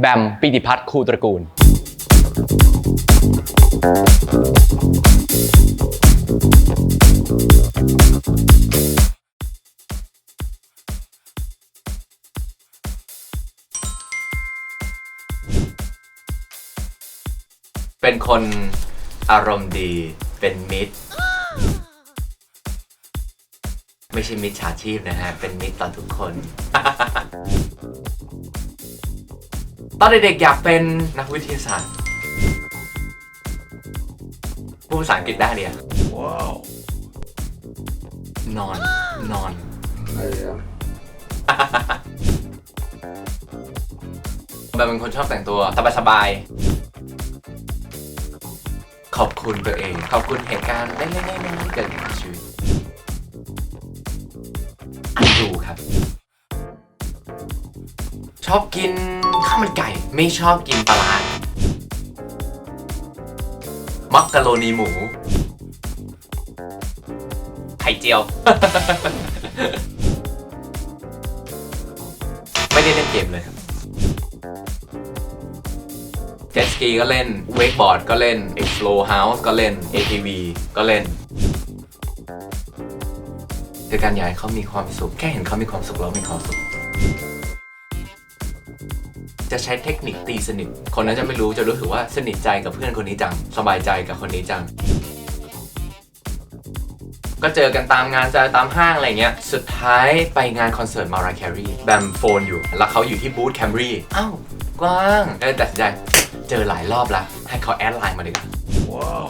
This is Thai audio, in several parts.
แบมปิติพัฒน์คูตระกูล เป็นคนอารมณ์ดีเป็นมิตร ไม่ใช่มิตรฉาชีพนะฮะ เป็นมิตรต่อทุกคน ตอนเด็กๆอยากเป็นนักวิทยาศาสตร์พูดภาษาอังกฤษได้เนี่ยว้าวนอน นอน แบบเป็นคนชอบแต่งตัวสบายๆขอบคุณตัวเอง ขอบคุณเหตุการณ์เล็กๆน้อยๆที่เกิดขึ้นในชีวิตอันดูครับ ชอบกินข้าวมันไก่ ไม่ชอบกินปลาร้ามักกะโรนีหมู ไข่เจียว ไม่ได้เล่นเกมเลยครับเจ็ตสกีก็เล่น เวกบอร์ดก็เล่น Explore House ก็เล่น ATV ก็เล่นคือการอยากให้เขามีความสุข แค่เห็นเขามีความสุขเรามีความสุข จะใช้เทคนิคตีสนิท คนนั้นจะไม่รู้จะรู้สึกว่าสนิทใจกับเพื่อนคนนี้จัง สบายใจกับคนนี้จัง ก็เจอกันตามงานเจอตามห้างอะไรเงี้ย สุดท้ายไปงานคอนเสิร์ตมาราแครีแบมโฟนอยู่ แล้วเขาอยู่ที่บูธแคมรี่อ้าวกว้างก็เลยตัดสินใจเจอหลายรอบละให้เขาแอดไลน์มาดีกว่าว้าว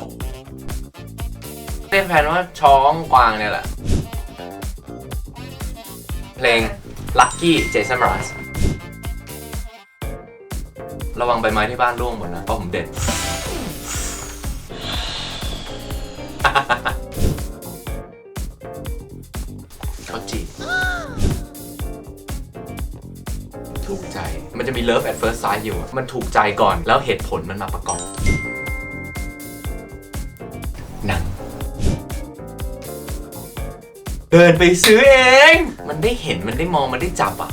เต้นแผนว่าช้องกวางเนี่ยแหละ เพลง Lucky Jason Mraz ระวังใบไม้ที่บ้านร่วงหมดนะเพราะผมเด็ด เขาจีบถูกใจ มันจะมี love at first sight อยู่อะมันถูกใจก่อน แล้วเหตุผลมันมาประกอบ หนัง เดินไปซื้อเอง มันได้เห็น มันได้มอง มันได้จับอะ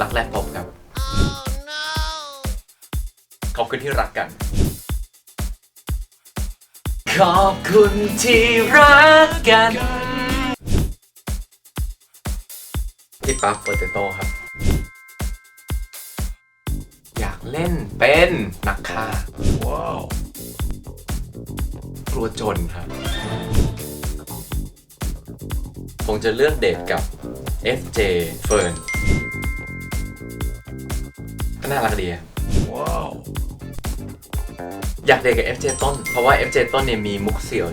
รักแรกพบ ขอบคุณที่รักกัน ขอบคุณที่รักกันพี่ปั๊บโปเตโต้ครับ อยากเล่นเป็นนักฆ่าว้าวกลัวจนครับคงจะเลือกเดทกับ FJ เฟิร์นก็น่ารักดีอะว้าว อยากเดทกับ FJ ต้น เพราะว่า FJ ต้นเนี่ยมีมุกเสี่ยว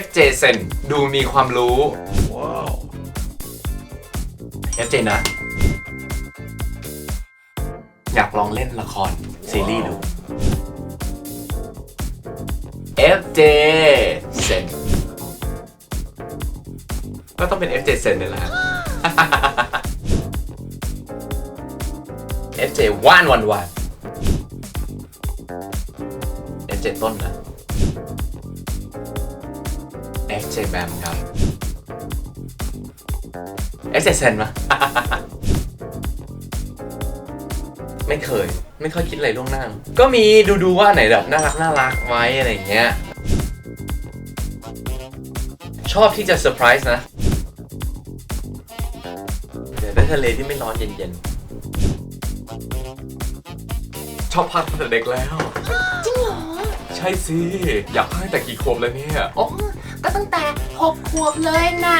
FJ เซนดูมีความรู้ว้าว FJ นะ อยากลองเล่นละคร ซีรีส์ดู FJ เซนก็ต้องเป็น FJ เซนนี่แหละฮะ FJ ว่านวันวัน FJ ต้นนะ FJ แบมครับ FJ เซนมาไม่เคย ไม่ค่อยคิดอะไรล่วงหน้า ก็มีดูดูว่าไหนแบบน่ารักน่ารักไว้อะไรอย่างเงี้ย ชอบที่จะเซอร์ไพรส์นะ เดี๋ยวได้ทะเลที่ไม่ร้อนเย็นๆ ชอบพักตั้งแต่เด็กแล้ว จริงเหรอ ช่สิ อยากพักตั้งแต่กี่ขวบแล้วเนี่ย โอ้ก็ตั้งแต่หกขวบเลยนะ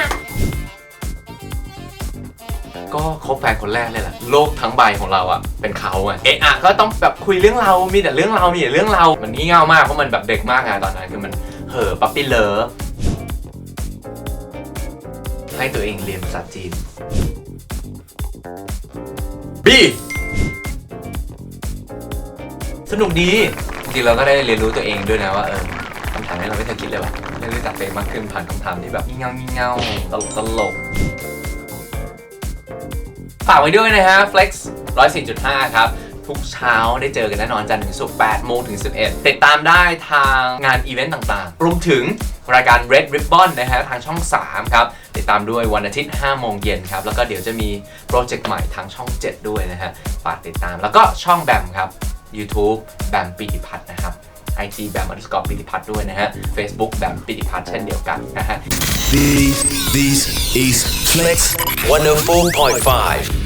ก็คบแฟนคนแรกเลยแหละโลกทั้งใบของเราอะเป็นเขาอะเอะอะก็ต้องแบบคุยเรื่องเรา มีแต่เรื่องเรามีแต่เรื่องเรา มันงี่เง่ามากเพราะมันแบบเด็กมากไงตอนนั้นคือมันเห่อปั๊ปปี้เลิฟให้ตัวเองเรียนภาษาจีนบีสนุกดีจ ริงๆเราก็ได้เรียนรู้ตัวเองด้วยนะว่าเออคำถามนี้เราไม่เคยคิดเลยว่ะได้รู้จักตัวเองมากขึ้นผ่านคำถามที่แบบงี่เง่างี่เง่าตลกตลกฝากไว้ด้วยนะฮะ Flex 104.5 ครับ ทุกเช้าได้เจอกันแน่นอนจันทร์ถึงศุกร์8โมงถึง 11 ติดตามได้ทางงานอีเวนต์ต่างๆ รวมถึงรายการ Red Ribbon นะฮะทางช่อง 3 ครับ ติดติดตามด้วยวันอาทิตย์ 5 โมงเย็นครับ แล้วก็เดี๋ยวจะมีโปรเจกต์ใหม่ทางช่อง 7 ด้วยนะฮะฝากติดตามแล้วก็ช่องแบมครับ YouTube แบมปิติพัฒน์นะครับ IG แบม underscore ปิติพัฒน์ด้วยนะฮะ Facebook แบมปิติพัฒน์เช่นเดียวกันนะฮะ This is Flex 104.5.